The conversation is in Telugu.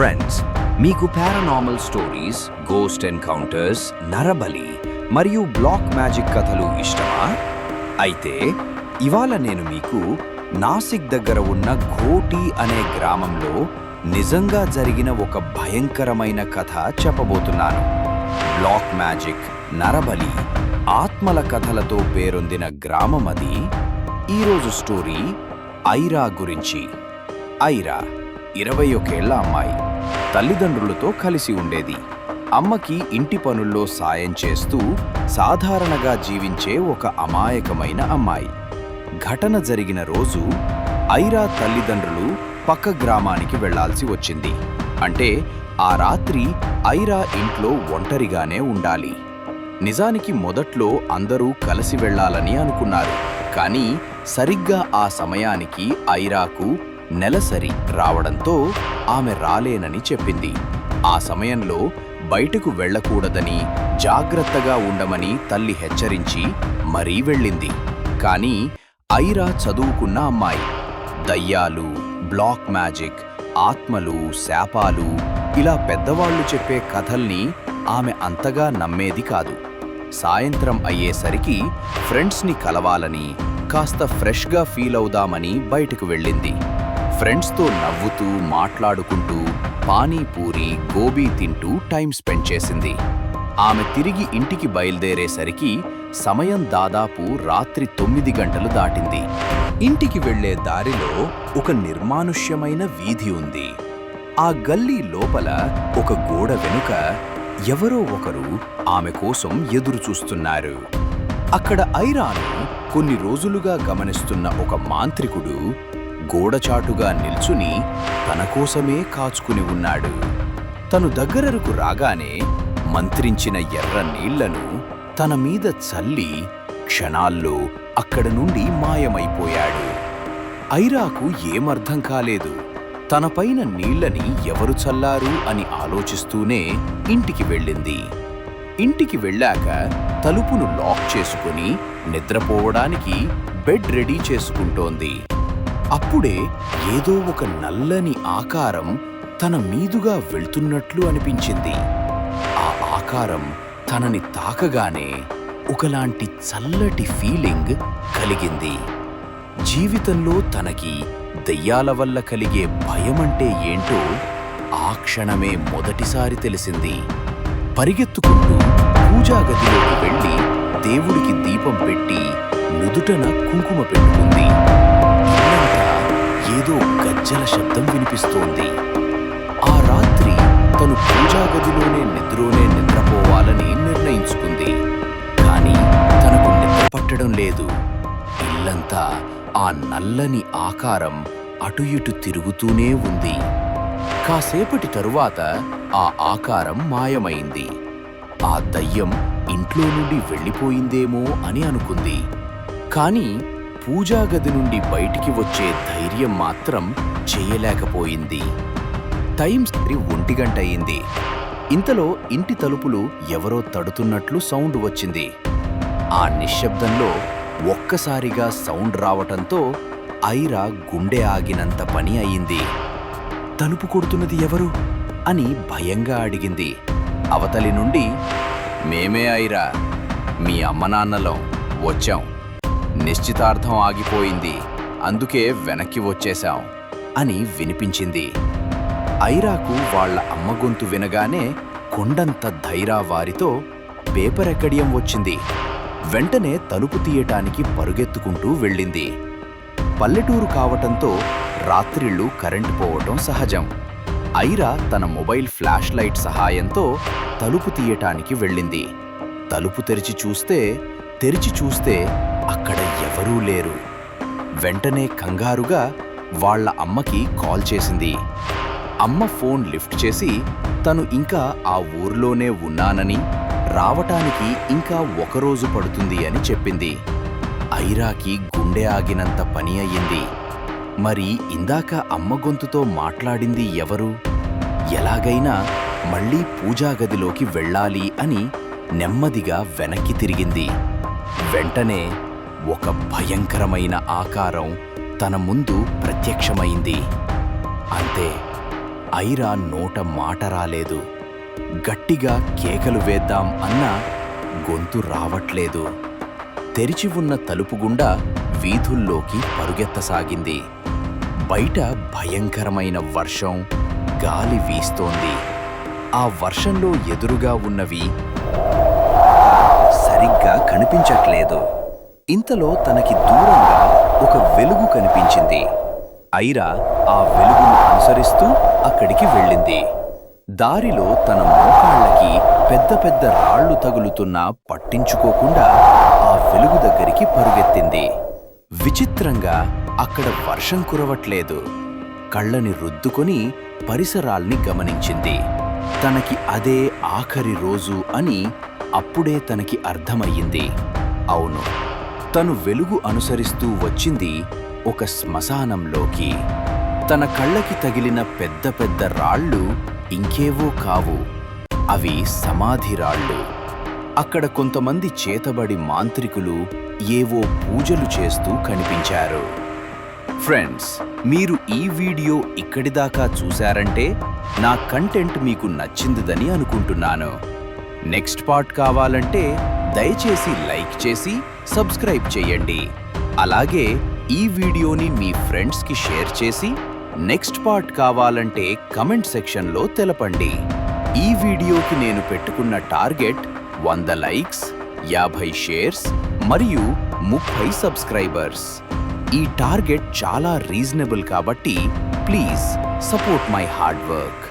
ఫ్రెండ్స్ మీకు పారానార్మల్ స్టోరీస్ గోస్ట్ ఎన్కౌంటర్స్ నరబలి మరియు బ్లాక్ మ్యాజిక్ కథలు ఇష్టమా? అయితే ఇవాళ నేను మీకు నాసిక్ దగ్గర ఉన్న ఘోటి అనే గ్రామంలో నిజంగా జరిగిన ఒక భయంకరమైన కథ చెప్పబోతున్నాను. బ్లాక్ మ్యాజిక్ నరబలి ఆత్మల కథలతో పేరొందిన గ్రామం అది. ఈరోజు స్టోరీ ఐరా గురించి. ఐరా ఇరవై ఒకేళ్ళ అమ్మాయి. తల్లిదండ్రులతో కలిసి ఉండేది. అమ్మకి ఇంటి పనుల్లో సాయం చేస్తూ సాధారణగా జీవించే ఒక అమాయకమైన అమ్మాయి. ఘటన జరిగిన రోజు ఐరా తల్లిదండ్రులు పక్క గ్రామానికి వెళ్ళాల్సి వచ్చింది. అంటే ఆ రాత్రి ఐరా ఇంట్లో ఒంటరిగానే ఉండాలి. నిజానికి మొదట్లో అందరూ కలిసి వెళ్ళాలని అనుకున్నారు. కానీ సరిగ్గా ఆ సమయానికి ఐరాకు నెలసరి రావడంతో ఆమె రాలేనని చెప్పింది. ఆ సమయంలో బయటకు వెళ్ళకూడదని జాగ్రత్తగా ఉండమని తల్లి హెచ్చరించి మరీ వెళ్ళింది. కానీ ఐరా చదువుకున్న అమ్మాయి. దయ్యాలు బ్లాక్ మ్యాజిక్ ఆత్మలు శాపాలు ఇలా పెద్దవాళ్ళు చెప్పే కథల్ని ఆమె అంతగా నమ్మేది కాదు. సాయంత్రం అయ్యేసరికి ఫ్రెండ్స్ని కలవాలని కాస్త ఫ్రెష్గా ఫీల్ అవుదామని బయటకు వెళ్ళింది. ఫ్రెండ్స్తో నవ్వుతూ మాట్లాడుకుంటూ పానీపూరి గోబీ తింటూ టైం స్పెండ్ చేసింది. ఆమె తిరిగి ఇంటికి బయలుదేరేసరికి సమయం దాదాపు రాత్రి తొమ్మిది గంటలు దాటింది. ఇంటికి వెళ్ళే దారిలో ఒక నిర్మానుష్యమైన వీధి ఉంది. ఆ గల్లీ లోపల ఒక గోడ వెనుక ఎవరో ఒకరు ఆమె కోసం ఎదురుచూస్తున్నారు. అక్కడ ఐరాను కొన్ని రోజులుగా గమనిస్తున్న ఒక మాంత్రికుడు గోడచాటుగా నిల్చుని తన కోసమే కాచుకుని ఉన్నాడు. తను దగ్గరకు రాగానే మంత్రించిన ఎర్ర నీళ్ళను తన మీద చల్లి క్షణాల్లో అక్కడ నుండి మాయమైపోయాడు. ఐరాకు ఏమర్థం కాలేదు. తనపైన నీళ్ళని ఎవరు చల్లారు అని ఆలోచిస్తూనే ఇంటికి వెళ్ళింది. ఇంటికి వెళ్ళాక తలుపును లాక్ చేసుకుని నిద్రపోవడానికి బెడ్ రెడీ చేసుకుంటోంది. అప్పుడే ఏదో ఒక నల్లని ఆకారం తన మీదుగా వెళ్తున్నట్లు అనిపించింది. ఆ ఆకారం తనని తాకగానే ఒకలాంటి చల్లటి ఫీలింగ్ కలిగింది. జీవితంలో తనకి దెయ్యాల వల్ల కలిగే భయమంటే ఏంటో ఆ క్షణమే మొదటిసారి తెలిసింది. పరిగెత్తుకుంటూ పూజాగదిలోకి వెళ్ళి వెళ్ళి దేవుడికి దీపం పెట్టి నుదుటన కుంకుమ పెట్టుకుంది. ఏదో గజ్జల శబ్దం వినిపిస్తోంది. ఆ రాత్రి తను పూజా గదిలోనే నిద్రలోనే నిద్రపోవాలని నిర్ణయించుకుంది. కానీ తనకు నిద్ర పట్టడం లేదు. ఇల్లంతా ఆ నల్లని ఆకారం అటు ఇటు తిరుగుతూనే ఉంది. కాసేపటి తరువాత ఆ ఆకారం మాయమైంది. ఆ దయ్యం ఇంట్లో నుండి వెళ్ళిపోయిందేమో అని అనుకుంది. కానీ పూజా గది నుండి బయటికి వచ్చే ధైర్యం మాత్రం చేయలేకపోయింది. టైం స్త్రీ ఒంటిగంట అయింది. ఇంతలో ఇంటి తలుపులు ఎవరో తడుతున్నట్లు సౌండ్ వచ్చింది. ఆ నిశ్శబ్దంలో ఒక్కసారిగా సౌండ్ రావటంతో ఐరా గుండె ఆగినంత పని అయింది. తలుపు కొడుతున్నది ఎవరు? అని భయంగా అడిగింది. అవతలి నుండి మేమే ఐరా మీ అమ్మనాన్నలం వచ్చాం. నిశ్చితార్థం ఆగిపోయింది. అందుకే వెనక్కి వచ్చేశాం అని వినిపించింది. ఐరాకు వాళ్ళ అమ్మ గొంతు వినగానే కొండంత ధైరా వారితో పేపర్ ఎక్కడియం వచ్చింది. వెంటనే తలుపు తీయటానికి పరుగెత్తుకుంటూ వెళ్ళింది. పల్లెటూరు కావటంతో రాత్రిళ్ళు కరెంటు పోవటం సహజం. ఐరా తన మొబైల్ ఫ్లాష్ లైట్ సహాయంతో తలుపు తీయటానికి వెళ్ళింది. తలుపు తెరిచి చూస్తే తెరిచి చూస్తే అక్కడ ఎవరూ లేరు. వెంటనే కంగారుగా వాళ్ళ అమ్మకి కాల్ చేసింది. అమ్మ ఫోన్ లిఫ్ట్ చేసి తను ఇంకా ఆ ఊర్లోనే ఉన్నానని రావటానికి ఇంకా ఒకరోజు పడుతుంది అని చెప్పింది. ఐరాకి గుండె ఆగినంత పని అయ్యింది. మరి ఇందాక అమ్మ గొంతుతో మాట్లాడింది ఎవరు? ఎలాగైనా మళ్ళీ పూజా గదిలోకి వెళ్ళాలి అని నెమ్మదిగా వెనక్కి తిరిగింది. వెంటనే ఒక భయంకరమైన ఆకారం తన ముందు ప్రత్యక్షమైంది. అంతే ఐరా నోట మాట రాలేదు. గట్టిగా కేకలు వేద్దాం అన్న గొంతు రావట్లేదు. తెరిచి ఉన్న తలుపు గుండా వీధుల్లోకి పరుగెత్తసాగింది. బయట భయంకరమైన వర్షం గాలి వీస్తోంది. ఆ వర్షంలో ఎదురుగా ఉన్నవి సరిగ్గా కనిపించట్లేదు. ఇంతలో తనకి దూరంగా ఒక వెలుగు కనిపించింది. ఐరా ఆ వెలుగును అనుసరిస్తూ అక్కడికి వెళ్ళింది. దారిలో తన మోకాళ్ళకి పెద్ద పెద్ద రాళ్ళు తగులుతున్నా పట్టించుకోకుండా ఆ వెలుగు దగ్గరికి పరుగెత్తింది. విచిత్రంగా అక్కడ వర్షం కురవట్లేదు. కళ్ళని రుద్దుకొని పరిసరాల్ని గమనించింది. తనకి అదే ఆఖరి రోజు అని అప్పుడే తనకి అర్థమయ్యింది. అవును తను వెలుగు అనుసరిస్తూ వచ్చింది ఒక శ్మశానంలోకి. తన కళ్ళకి తగిలిన పెద్ద పెద్ద రాళ్ళు ఇంకేవో కావు. అవి సమాధి రాళ్ళు. అక్కడ కొంతమంది చేతబడి మాంత్రికులు ఏవో పూజలు చేస్తూ కనిపించారు. ఫ్రెండ్స్ మీరు ఈ వీడియో ఇక్కడిదాకా చూశారంటే నా కంటెంట్ మీకు నచ్చిందిదని అనుకుంటున్నాను. నెక్స్ట్ పార్ట్ కావాలంటే దయచేసి లైక్ చేసి సబ్స్క్రైబ్ చేయండి. అలాగే ఈ వీడియోని మీ ఫ్రెండ్స్కి షేర్ చేసి నెక్స్ట్ పార్ట్ కావాలంటే కమెంట్ సెక్షన్లో తెలపండి. ఈ వీడియోకి నేను పెట్టుకున్న టార్గెట్ వంద లైక్స్ యాభై షేర్స్ మరియు ముప్పై సబ్స్క్రైబర్స్. ఈ టార్గెట్ చాలా రీజనబుల్ కాబట్టి please support my hard work.